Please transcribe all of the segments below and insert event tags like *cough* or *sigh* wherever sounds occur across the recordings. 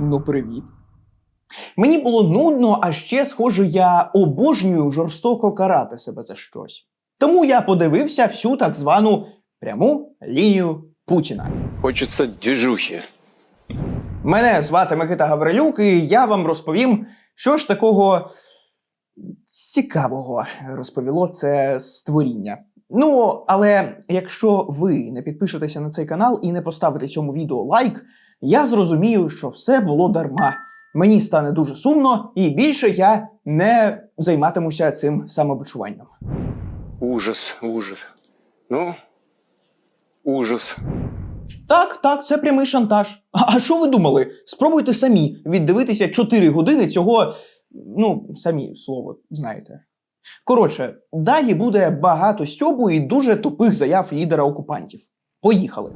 Ну, привіт. Мені було нудно, а ще, схоже, я обожнюю жорстоко карати себе за щось. Тому я подивився всю так звану пряму лінію Путіна. Хочется движухи. Мене звати Микита Гаврилюк, і я вам розповім, що ж такого цікавого розповіло це створіння. Ну, але якщо ви не підпишетеся на цей канал і не поставите цьому відео лайк, я зрозумію, що все було дарма. Мені стане дуже сумно, і більше я не займатимуся цим самобичуванням. Ужас, ужас. Ну, ужас. Так, так, це прямий шантаж. А а що ви думали? Спробуйте самі віддивитися 4 години цього. Ну, самі слово знаєте. Коротше, далі буде багато стьобу і дуже тупих заяв лідера окупантів. Поїхали.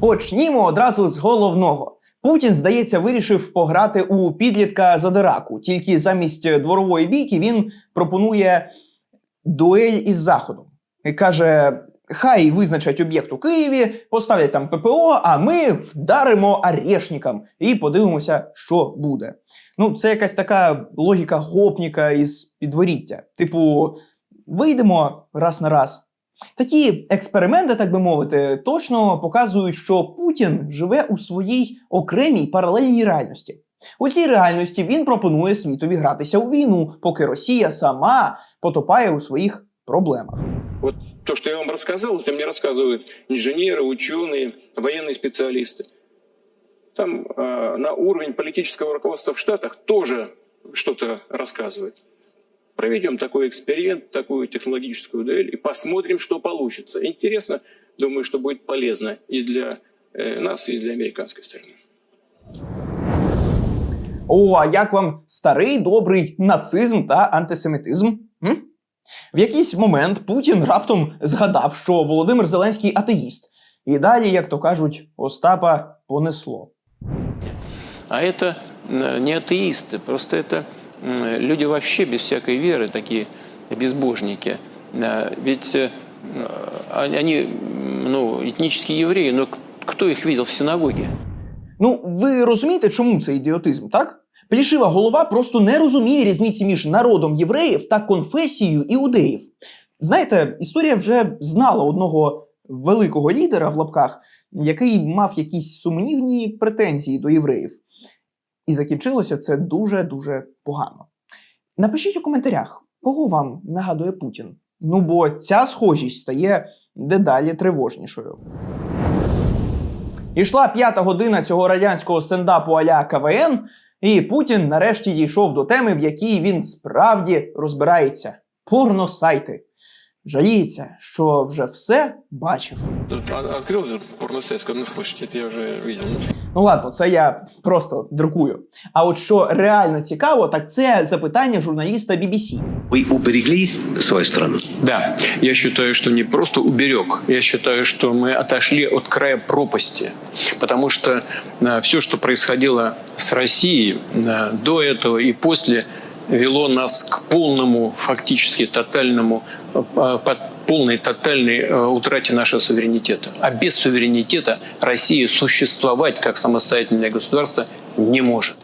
Почнімо одразу з головного. Путін, здається, вирішив пограти у підлітка Задираку. Тільки замість дворової бійки він пропонує дуель із Заходом. І каже: хай визначать об'єкт у Києві, поставлять там ППО, а ми вдаримо арешникам і подивимося, що буде. Ну, це якась така логіка гопніка із підворіття. Типу, вийдемо раз на раз. Такі експерименти, так би мовити, точно показують, що Путін живе у своїй окремій паралельній реальності. У цій реальності він пропонує світові гратися у війну, поки Росія сама потопає у своїх проблемах. Вот то, что я вам рассказал, это мне рассказывают инженеры, ученые, военные специалисты. Там э, на уровень политического руководства в Штатах тоже что-то рассказывает. Проведем такой эксперимент, такую технологическую дуэль и посмотрим, что получится. Интересно, думаю, что будет полезно и для э, нас, и для американской стороны. О, а як вам старий добрий нацизм та антисемітизм? М? В якийсь момент Путін раптом згадав, що Володимир Зеленський атеїст. І далі, як то кажуть, Остапа понесло. А это э, не атеисты, просто это м, люди вообще без всякой веры, такие безбожники. Э, Ведь э, они, они, м, ну, этнические евреи, но к- кто их видел в синагоге? Ну, ви розумієте, чому це ідіотизм, так? Плішива голова просто не розуміє різниці між народом євреїв та конфесією іудеїв. Знаєте, історія вже знала одного великого лідера в лапках, який мав якісь сумнівні претензії до євреїв. І закінчилося це дуже-дуже погано. Напишіть у коментарях, кого вам нагадує Путін. Ну бо ця схожість стає дедалі тривожнішою. Ішла п'ята година цього радянського стендапу аля КВН, і Путін нарешті дійшов до теми, в якій він справді розбирається: порносайти. Жаліється, що вже все бачив. Открыл порносайт, сказал, ну слушайте, я уже видел. Ну, ладно, це я просто друкую. А от що реально цікаво, так це запитання журналіста BBC. Вы уберегли свою страну? Да, я считаю, что не просто уберег, я считаю, что мы отошли от края пропасти. Потому что все, что происходило с Россией э, до этого и после, вело нас к полному, фактически тотальному, э, под полной тотальной э, утрате нашего суверенитета. А без суверенитета Россия существовать как самостоятельное государство не может.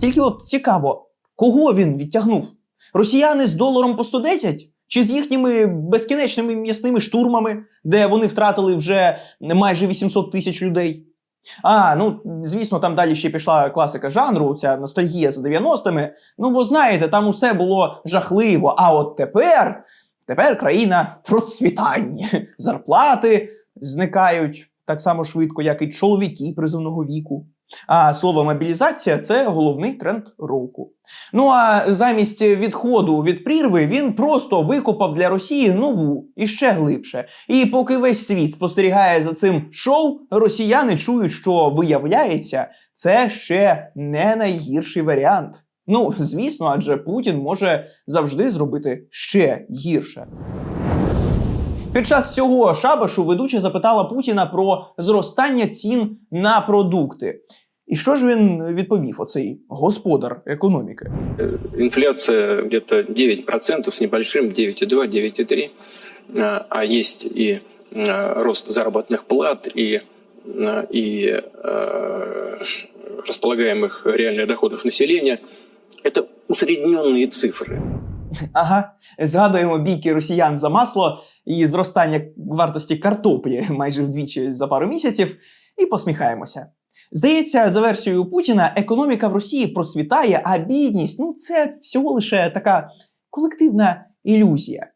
Тільки от цікаво, кого він відтягнув? Росіяни з доларом по 110? Чи з їхніми безкінечними м'ясними штурмами, де вони втратили вже майже 800 тисяч людей? А, ну звісно, там далі ще пішла класика жанру, ця ностальгія за 90-ми. Ну, бо знаєте, там усе було жахливо. А от тепер, тепер країна в процвітанні. *laughs* Зарплати зникають так само швидко, як і чоловіки призовного віку. А слово мобілізація це головний тренд року. Ну а замість відходу від прірви він просто викопав для Росії нову і ще глибше. І поки весь світ спостерігає за цим шоу, росіяни чують, що виявляється, це ще не найгірший варіант. Ну, звісно, адже Путін може завжди зробити ще гірше. Під час цього шабашу ведуча запитала Путіна про зростання цін на продукти. І що ж він відповів, оцей господар економіки? Инфляция где-то 9% с небольшим, 9,2, 9,3. А, А есть и а, рост заработных плат, и э, и э, располагаемых реальных доходов населения, это усредненные цифры. Ага, згадуємо бійки росіян за масло і зростання вартості картоплі майже вдвічі за пару місяців, і посміхаємося. Здається, за версією Путіна, економіка в Росії процвітає, а бідність ну це всього лише така колективна иллюзия.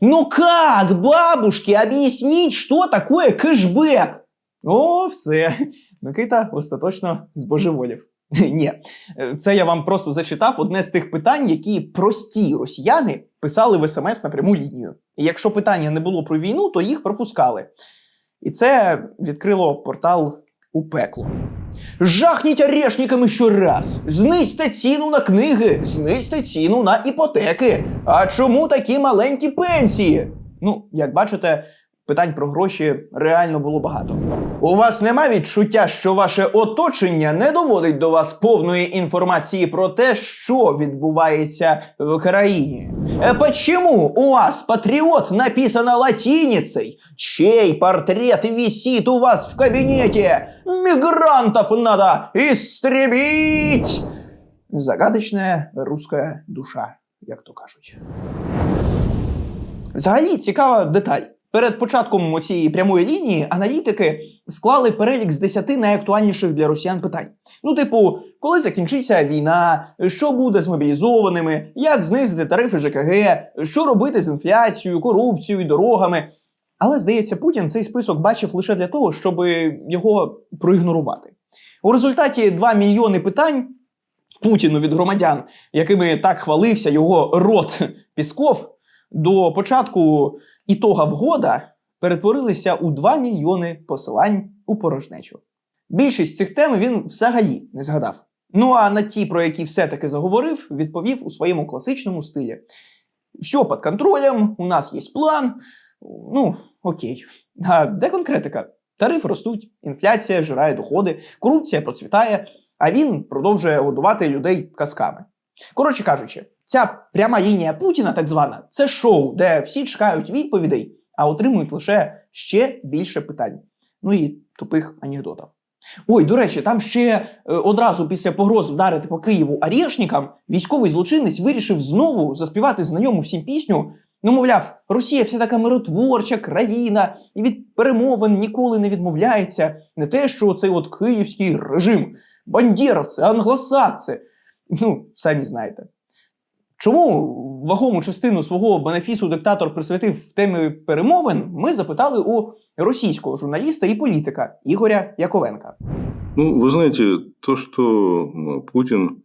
Ну как, бабушки, объяснить, что такое кэшбэк? О, все. Микита остаточно збожеволів. *laughs* Ні, це я вам просто зачитав одне з тих питань, які прості росіяни писали в смс на пряму лінію. І якщо питання не було про війну, то їх пропускали. І це відкрило портал у пекло. Жахніть орешниками щораз. Знизьте ціну на книги, знизьте ціну на іпотеки. А чому такі маленькі пенсії? Ну, як бачите, питань про гроші реально було багато. У вас нема відчуття, що ваше оточення не доводить до вас повної інформації про те, що відбувається в країні. Е, Почему у вас патриот написано латиницей? Чей портрет висит у вас в кабинете? Мигрантов надо истребить! Загадочная русская душа, як то кажуть. Взагалі цікава деталь. Перед початком цієї прямої лінії аналітики склали перелік з 10 найактуальніших для росіян питань. Ну, типу, коли закінчиться війна, що буде з мобілізованими, як знизити тарифи ЖКГ, що робити з інфляцією, корупцією, дорогами. Але здається, Путін цей список бачив лише для того, щоб його проігнорувати. У результаті 2 мільйони питань Путіну від громадян, якими так хвалився його рот Пісков, до початку ітога вгода перетворилися у 2 мільйони посилань у порожнечу. Більшість цих тем він взагалі не згадав. Ну а на ті, про які все-таки заговорив, відповів у своєму класичному стилі: все під контролем, у нас є план. Ну, окей. А де конкретика? Тарифи ростуть, інфляція жирає доходи, корупція процвітає, а він продовжує годувати людей казками. Коротше кажучи, ця пряма лінія Путіна, так звана, це шоу, де всі чекають відповідей, а отримують лише ще більше питань. Ну і тупих анекдотів. Ой, до речі, там ще е, одразу після погроз вдарити по Києву арішникам військовий злочинець вирішив знову заспівати знайому всім пісню. Ну, мовляв, Росія вся така миротворча країна і від перемовин ніколи не відмовляється. Не те, що цей от київський режим, бандєровці, англосакси. Ну, самі знаєте. Чому вагому частину свого бенефісу диктатор присвятив темі перемовин, ми запитали у російського журналіста і політика Ігоря Яковенка. Ну, вы знаете, то, что м, Путин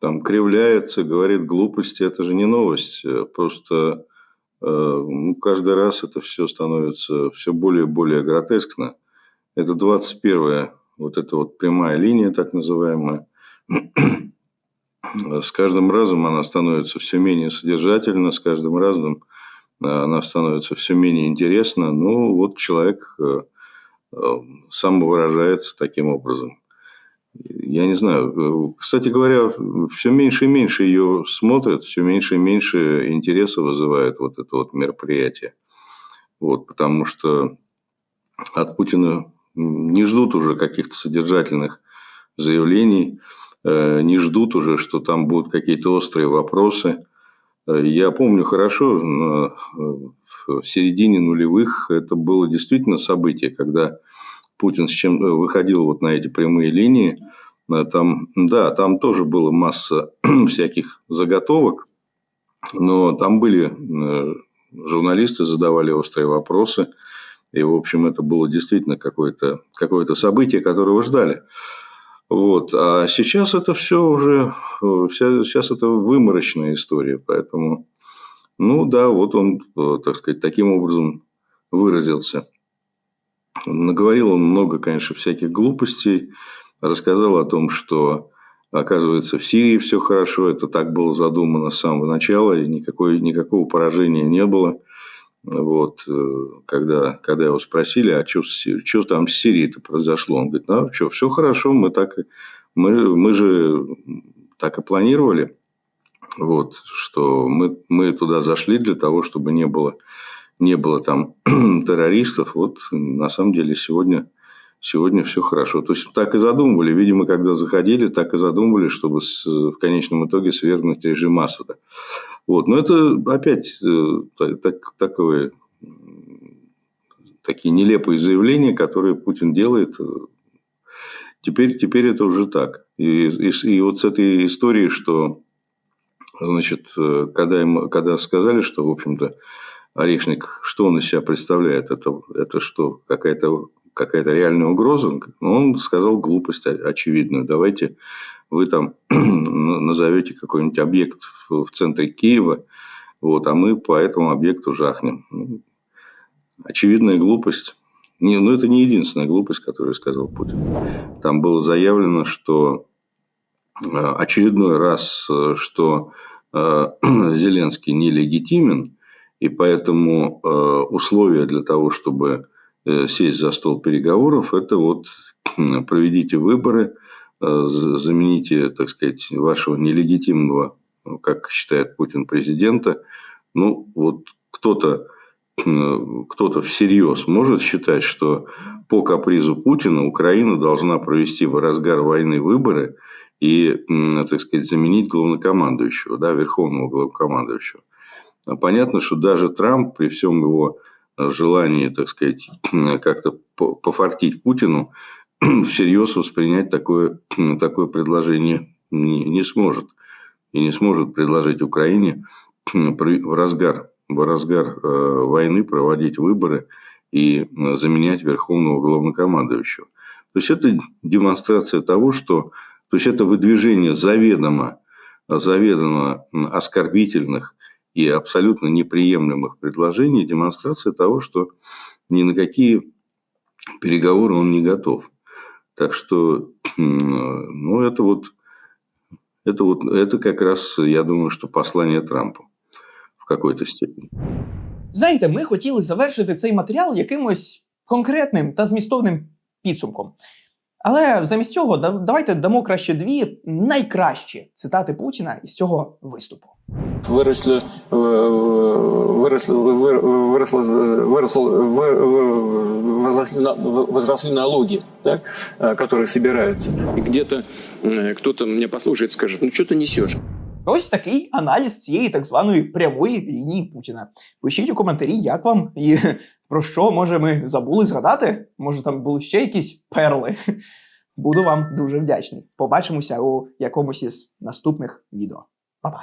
там кривляется, говорит глупости, это же не новость. Э, Просто э, ну, каждый раз это все становится все более и более гротескно. Это 21-я, вот эта вот прямая линия, так называемая. С каждым разом она становится все менее содержательна, с каждым разом э, она становится все менее интересна. Ну, вот человек э, э, самовыражается таким образом. Я не знаю. Кстати говоря, все меньше и меньше ее смотрят, все меньше и меньше интереса вызывает вот это вот мероприятие. Вот, потому что от Путина не ждут уже каких-то содержательных заявлений, не ждут уже, что там будут какие-то острые вопросы. Э, Я помню хорошо, э, в середине нулевых это было действительно событие, когда Путин с чем э, выходил вот на эти прямые линии. Э, Там, да, там тоже было масса *clears throat* всяких заготовок, но там были э, журналисты, задавали острые вопросы. И, в общем, это было действительно какое-то какое событие, которого ждали. Вот. А сейчас это все уже, э, сейчас это выморочная история. Поэтому, ну да, вот он, э, так сказать, таким образом выразился. Наговорил он много, конечно, всяких глупостей. Рассказал о том, что, оказывается, в Сирии все хорошо. Это так было задумано с самого начала. И никакой, никакого поражения не было. Вот, э, когда, когда его спросили, а что там с Сирией-то произошло, он говорит, ну что, все хорошо, мы так, мы, мы же так и планировали, вот, что мы, мы туда зашли для того, чтобы не было, не было там *clears throat* террористов. Вот на самом деле сегодня, Сегодня все хорошо. То есть так и задумывали. Видимо, когда заходили, так и задумывали, чтобы с- в конечном итоге свергнуть режим Асада. Вот. Но это опять э, так, так- такое, м, такие нелепые заявления, которые Путин делает. Теперь, теперь это уже так. И, и и вот с этой историей, что значит, э, когда, ему, когда сказали, что, в общем-то, Орешник, что он из себя представляет, это, это что, какая-то какая-то реальная угроза, ну, он сказал глупость очевидную. Давайте вы там *clears throat* назовете какой-нибудь объект в, центре Киева, вот, а мы по этому объекту жахнем. Ну, очевидная глупость. Не, ну, это не единственная глупость, которую сказал Путин. Там было заявлено, что э, очередной раз, э, что э, *clears throat* Зеленский нелегитимен, и поэтому э, условия для того, чтобы сесть за стол переговоров, это вот проведите выборы, э, за- замените, так сказать, вашего нелегитимного, как считает Путин, президента. Ну, вот кто-то э, кто-то всерьез может считать, что по капризу Путина Украина должна провести в разгар войны выборы и, так сказать, заменить главнокомандующего, да, верховного главнокомандующего. Понятно, что даже Трамп при всем его э, желании, так сказать, *clears throat* как-то по- пофартить Путину, *clears throat* всерьез воспринять такое, *clears throat* такое предложение не, не сможет. И не сможет предложить Украине в разгар, в разгар э, войны проводить выборы и заменять верховного главнокомандующего. То есть это демонстрация того, что то есть это выдвижение заведомо, заведомо оскорбительных и абсолютно неприемлемых предложений, демонстрация того, что ни на какие переговоры он не готов. Так что, *clears throat* м, ну, это вот, это вот, это как раз, я думаю, что послание Трампу в какой-то степени. Знаєте, ми хотіли завершити цей матеріал якимось конкретним та змістовним підсумком. Але замість цього да- давайте дамо краще дві найкращі цитати Путіна із цього виступу. выросли, э, выросли, вы- выросло, выросло, вы- вы- возросли, на- возросли налоги, так, э, которые собираются. И где-то э, кто-то меня послушает и скажет, ну что ты несешь? Ось такий аналіз цієї так званої прямої лінії Путіна. Пишіть у коментарі, як вам і про що може ми забули згадати. Може, там були ще якісь перли. Буду вам дуже вдячний. Побачимося у якомусь із наступних відео. Па-па!